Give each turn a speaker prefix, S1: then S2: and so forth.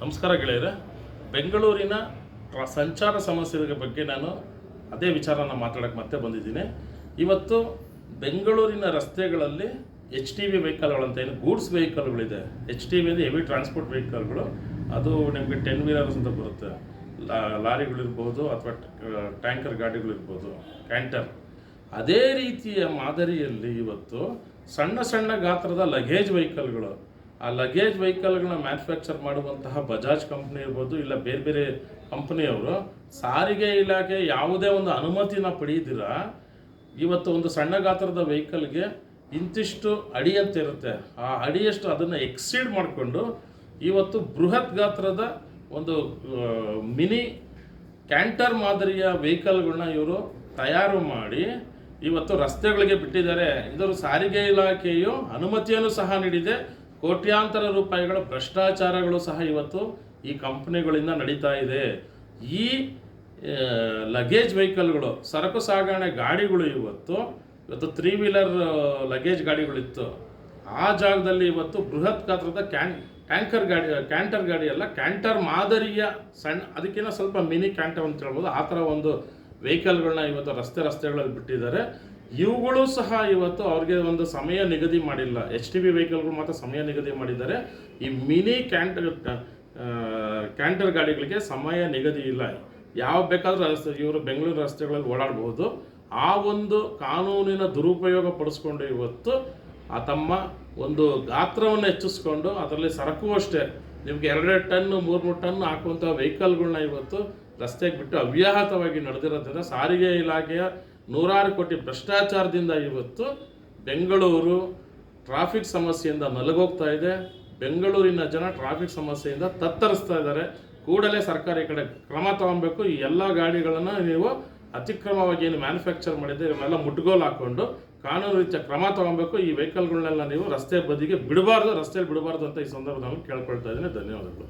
S1: ನಮಸ್ಕಾರ ಗೆಳೆಯರೆ. ಬೆಂಗಳೂರಿನ ಸಂಚಾರ ಸಮಸ್ಯೆಗಳ ಬಗ್ಗೆ ನಾನು ಅದೇ ವಿಚಾರನ ಮಾತಾಡೋಕ್ಕೆ ಮತ್ತೆ ಬಂದಿದ್ದೀನಿ. ಇವತ್ತು ಬೆಂಗಳೂರಿನ ರಸ್ತೆಗಳಲ್ಲಿ ಎಚ್ ಟಿ ವಿ ವೆಹಿಕಲ್ಗಳಂತ ಏನು ಗೂಡ್ಸ್ ವೆಹಿಕಲ್ಗಳಿದೆ ಎಚ್ ಟಿ ವಿ ಅಂದರೆ ಹೆವಿ ಟ್ರಾನ್ಸ್ಪೋರ್ಟ್ ವೆಹಿಕಲ್ಗಳು ಅದು ನಿಮಗೆ ಟೆನ್ ವೀಲರ್ಸ್ ಅಂತ ಬರುತ್ತೆ. ಲಾರಿಗಳಿರ್ಬೋದು ಅಥವಾ ಟ್ಯಾಂಕರ್ ಗಾಡಿಗಳಿರ್ಬೋದು ಕ್ಯಾಂಟರ್ ಅದೇ ರೀತಿಯ ಮಾದರಿಯಲ್ಲಿ ಇವತ್ತು ಸಣ್ಣ ಸಣ್ಣ ಗಾತ್ರದ ಲಗೇಜ್ ವೆಹಿಕಲ್ಗಳು ಆ ಲಗೇಜ್ ವೆಹಿಕಲ್ಗಳನ್ನ ಮ್ಯಾನುಫ್ಯಾಕ್ಚರ್ ಮಾಡುವಂತಹ ಬಜಾಜ್ ಕಂಪ್ನಿ ಇರ್ಬೋದು, ಇಲ್ಲ ಬೇರೆ ಬೇರೆ ಕಂಪ್ನಿಯವರು ಸಾರಿಗೆ ಇಲಾಖೆ ಯಾವುದೇ ಒಂದು ಅನುಮತಿನ ಪಡೆಯದಿರ ಇವತ್ತು ಒಂದು ಸಣ್ಣ ಗಾತ್ರದ ವೆಹಿಕಲ್ಗೆ ಇಂತಿಷ್ಟು ಅಡಿ ಅಂತ ಇರುತ್ತೆ. ಆ ಅಡಿಯಷ್ಟು ಅದನ್ನು ಎಕ್ಸೀಡ್ ಮಾಡಿಕೊಂಡು, ಇವತ್ತು ಬೃಹತ್ ಗಾತ್ರದ ಒಂದು ಮಿನಿ ಕ್ಯಾಂಟರ್ ಮಾದರಿಯ ವೆಹಿಕಲ್ಗಳನ್ನ ಇವರು ತಯಾರು ಮಾಡಿ, ಇವತ್ತು ರಸ್ತೆಗಳಿಗೆ ಬಿಟ್ಟಿದ್ದಾರೆ. ಇದರ ಸಾರಿಗೆ ಇಲಾಖೆಯು ಅನುಮತಿಯನ್ನು ಸಹ ನೀಡಿದೆ. ಕೋಟ್ಯಾಂತರ ರೂಪಾಯಿಗಳ ಭ್ರಷ್ಟಾಚಾರಗಳು ಸಹ ಇವತ್ತು ಈ ಕಂಪನಿಗಳಿಂದ ನಡೀತಾ ಇದೆ. ಈ ಲಗೇಜ್ ವೆಹಿಕಲ್ಗಳು, ಸರಕು ಸಾಗಣೆ ಗಾಡಿಗಳು ಇವತ್ತು ಇವತ್ತು ತ್ರೀ ವೀಲರ್ ಲಗೇಜ್ ಗಾಡಿಗಳಿತ್ತು ಆ ಜಾಗದಲ್ಲಿ ಇವತ್ತು ಬೃಹತ್ ಗಾತ್ರದ ಕ್ಯಾನ್, ಟ್ಯಾಂಕರ್ ಗಾಡಿ, ಕ್ಯಾಂಟರ್ ಗಾಡಿ ಅಲ್ಲ, ಕ್ಯಾಂಟರ್ ಮಾದರಿಯ ಸಣ್ಣ ಅದಕ್ಕಿಂತ ಸ್ವಲ್ಪ ಮಿನಿ ಕ್ಯಾಂಟರ್ ಅಂತ ಹೇಳ್ಬೋದು. ಆ ಥರ ಒಂದು ವೆಹಿಕಲ್ಗಳನ್ನ ಇವತ್ತು ರಸ್ತೆ ರಸ್ತೆಗಳಲ್ಲಿ ಬಿಟ್ಟಿದ್ದಾರೆ. ಇವುಗಳು ಸಹ ಇವತ್ತು ಅವ್ರಿಗೆ ಒಂದು ಸಮಯ ನಿಗದಿ ಮಾಡಿಲ್ಲ. ಎಚ್ ಟಿ ಬಿ ವೆಹಿಕಲ್ಗಳು ಮಾತ್ರ ಸಮಯ ನಿಗದಿ ಮಾಡಿದ್ದಾರೆ. ಈ ಮಿನಿ ಕ್ಯಾಂಟರ್ ಕ್ಯಾಂಟರ್ ಗಾಡಿಗಳಿಗೆ ಸಮಯ ನಿಗದಿ ಇಲ್ಲ. ಯಾವ ಬೇಕಾದರೂ ರಸ್ತೆ, ಇವರು ಬೆಂಗಳೂರು ರಸ್ತೆಗಳಲ್ಲಿ ಓಡಾಡಬಹುದು ಆ ಒಂದು ಕಾನೂನಿನ ದುರುಪಯೋಗ ಪಡಿಸ್ಕೊಂಡು ಇವತ್ತು, ಆ ತಮ್ಮ ಒಂದು ಗಾತ್ರವನ್ನು ಹೆಚ್ಚಿಸ್ಕೊಂಡು ಅದರಲ್ಲಿ ಸರಕು ಅಷ್ಟೇ. ನಿಮಗೆ ಎರಡೆರಡು ಟನ್ನು ಮೂರು ಮೂರು ಟನ್ ಹಾಕುವಂಥ ವೆಹಿಕಲ್ಗಳನ್ನ ಇವತ್ತು ರಸ್ತೆಗೆ ಬಿಟ್ಟು ಅವ್ಯಾಹತವಾಗಿ ನಡೆದಿರೋದ್ರಿಂದ ಸಾರಿಗೆ ಇಲಾಖೆಯ ನೂರಾರು ಕೋಟಿ ಭ್ರಷ್ಟಾಚಾರದಿಂದ ಇವತ್ತು ಬೆಂಗಳೂರು ಟ್ರಾಫಿಕ್ ಸಮಸ್ಯೆಯಿಂದ ನಲಗೋಗ್ತಾ ಇದೆ. ಬೆಂಗಳೂರಿನ ಜನ ಟ್ರಾಫಿಕ್ ಸಮಸ್ಯೆಯಿಂದ ತತ್ತರಿಸ್ತಾ ಇದ್ದಾರೆ. ಕೂಡಲೇ ಸರ್ಕಾರ ಈ ಕಡೆ ಕ್ರಮ ತಗೊಬೇಕು. ಈ ಎಲ್ಲ ಗಾಡಿಗಳನ್ನು ನೀವು ಅತಿಕ್ರಮವಾಗಿ ಏನು ಮ್ಯಾನುಫ್ಯಾಕ್ಚರ್ ಮಾಡಿದ್ದೆ ಇವನ್ನೆಲ್ಲ ಮುಟ್ಗೋಲು ಹಾಕೊಂಡು ಕಾನೂನು ರೀತಿಯ ಕ್ರಮ ತಗೊಬೇಕು. ಈ ವೆಹಿಕಲ್ಗಳನ್ನೆಲ್ಲ ನೀವು ರಸ್ತೆ ಬದಿಗೆ ಬಿಡಬಾರ್ದು ರಸ್ತೆಯಲ್ಲಿ ಬಿಡಬಾರ್ದು ಅಂತ ಈ ಸಂದರ್ಭದಲ್ಲಿ ಕೇಳ್ಕೊಳ್ತಾ ಇದ್ದೀನಿ. ಧನ್ಯವಾದಗಳು.